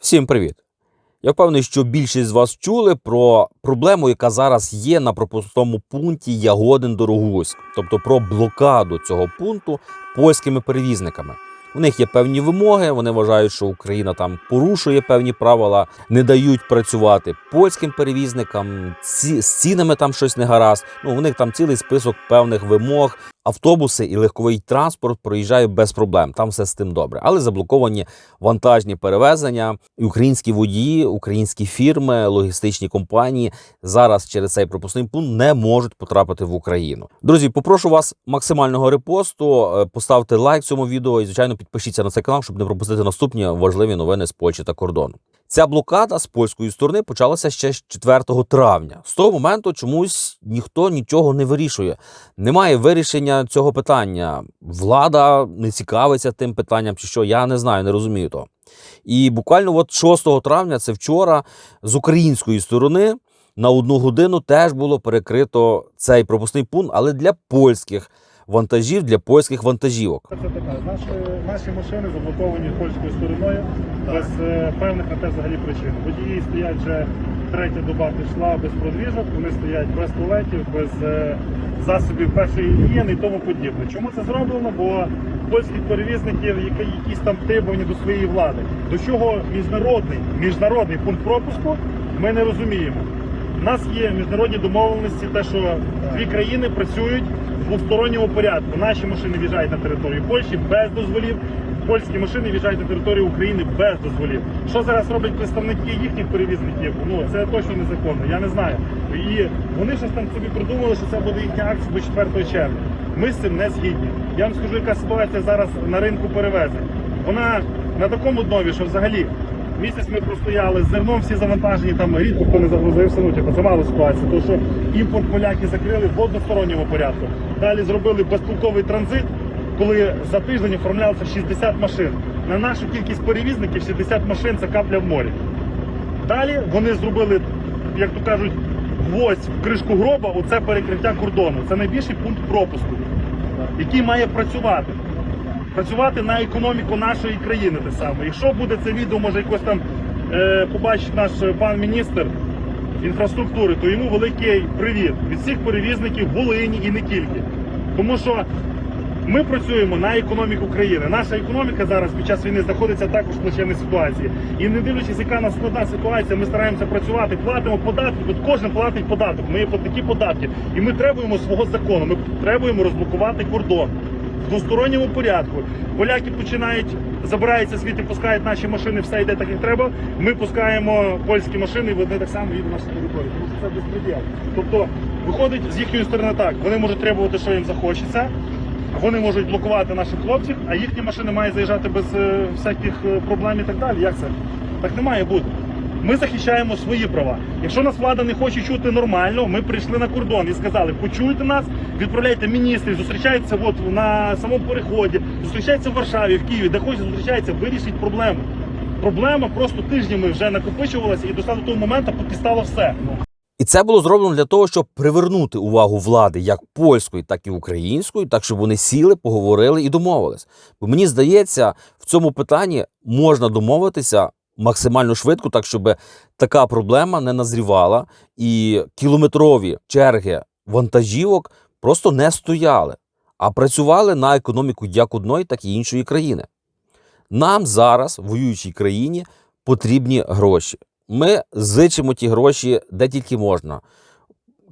Всім привіт! Я впевнений, що більшість з вас чули про проблему, яка зараз є на пропускному пункті Ягодин Дорогуськ, тобто про блокаду цього пункту польськими перевізниками. У них є певні вимоги. Вони вважають, що Україна там порушує певні правила, не дають працювати польським перевізникам. Ці з цінами там щось не гаразд. Ну у них там цілий список певних вимог. Автобуси і легковий транспорт проїжджають без проблем. Там все з тим добре, але заблоковані вантажні перевезення. І українські водії, українські фірми, логістичні компанії зараз через цей пропускний пункт не можуть потрапити в Україну. Друзі, попрошу вас максимального репосту. е, Поставте лайк цьому відео і звичайно підпишіться на цей канал, щоб не пропустити наступні важливі новини з Польщі та кордону. Ця блокада з польської сторони почалася ще з 4 травня. З того моменту чомусь ніхто нічого не вирішує. Немає вирішення цього питання. Влада не цікавиться тим питанням, чи що я не знаю, не розумію того. І буквально от 6 травня, це вчора, з української сторони на одну годину теж було перекрито цей пропускний пункт, але для польських вантажів, для польських вантажівок. Наші, наші машини заблоковані польською стороною без е, певних на те взагалі причин. Водії стоять вже третя доба пішла без продвіжок, вони стоять без туалетів, без е, засобів першої гігієни і тому подібне. Чому це зроблено? Бо польські перевізники які, якісь там требувані до своєї влади. До чого міжнародний міжнародний пункт пропуску ми не розуміємо. У нас є міжнародні домовленості, те, що дві країни працюють в двосторонньому порядку. Наші машини в'їжджають на територію Польщі без дозволів. Польські машини в'їжджають на територію України без дозволів. Що зараз роблять представники їхніх перевізників? Ну це точно незаконно. Я не знаю. І вони щось там собі придумали, що це буде їхня акція до 4 червня. Ми з цим не згідні. Я вам скажу, яка ситуація зараз на ринку перевезень. Вона на такому днові, що взагалі Місяць ми простояли, зерном всі завантажені, там рідко хто не загрузився, ну типу, це мало ситуація, тому що імпорт поляки закрили в односторонньому порядку. Далі зробили безпілковий транзит, коли за тиждень оформлялося 60 машин. На нашу кількість перевізників 60 машин це капля в морі. Далі вони зробили, як то кажуть, гвоздь в кришку гроба, оце перекриття кордону. Це найбільший пункт пропуску, який має працювати працювати на економіку нашої країни те саме. Якщо буде це відео, може якось там е, побачить наш пан міністр інфраструктури, то йому великий привіт від всіх перевізників в Волині і не тільки. Тому що ми працюємо на економіку країни. Наша економіка зараз під час війни знаходиться також в плачевній ситуації. І не дивлячись, яка нас складна ситуація, ми стараємося працювати, платимо податки. От кожен платить податок. Ми є платники податків. І ми требуємо свого закону. Ми требуємо розблокувати кордон в двосторонньому порядку. Поляки починають забираються звідти, пускають наші машини, все йде так, як треба. Ми пускаємо польські машини, і вони так само їдуть на нашу територію. Тому що це безпреділ. Тобто, виходить з їхньої сторони так. Вони можуть требувати, що їм захочеться. Вони можуть блокувати наших хлопців, а їхні машини мають заїжджати без е, всяких е, проблем і так далі. Як це? Так не має бути. Ми захищаємо свої права. Якщо нас влада не хоче чути нормально, ми прийшли на кордон і сказали, почуйте нас, відправляйте міністрів, зустрічайтеся от на самому переході, зустрічайтеся в Варшаві, в Києві, де хочете зустрічайтеся, вирішіть проблему. Проблема просто тижнями вже накопичувалася і до того моменту підстало все. І це було зроблено для того, щоб привернути увагу влади як польської, так і української, так щоб вони сіли, поговорили і домовились. Бо мені здається, в цьому питанні можна домовитися максимально швидко, так щоб така проблема не назрівала, і кілометрові черги вантажівок просто не стояли, а працювали на економіку як одної, так і іншої країни. Нам зараз, в воюючій країні, потрібні гроші. Ми зичимо ті гроші де тільки можна.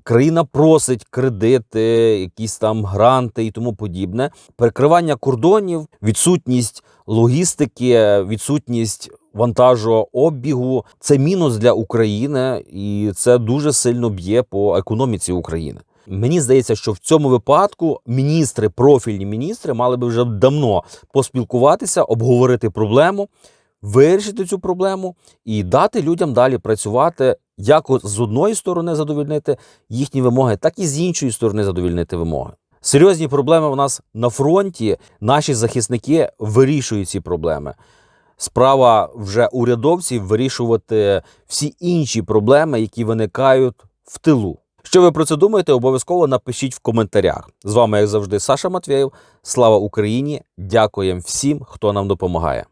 Країна просить кредити, якісь там гранти і тому подібне. Перекривання кордонів, відсутність логістики, відсутність вантажообігу це мінус для України, і це дуже сильно б'є по економіці України. Мені здається, що в цьому випадку міністри, профільні міністри, мали би вже давно поспілкуватися, обговорити проблему, вирішити цю проблему і дати людям далі працювати, як з одної сторони задовільнити їхні вимоги, так і з іншої сторони задовільнити вимоги. Серйозні проблеми у нас на фронті. Наші захисники вирішують ці проблеми. Справа вже урядовців вирішувати всі інші проблеми, які виникають в тилу. Що ви про це думаєте? Обов'язково напишіть в коментарях. З вами, як завжди, Саша Матвєєв. Слава Україні! Дякуємо всім, хто нам допомагає.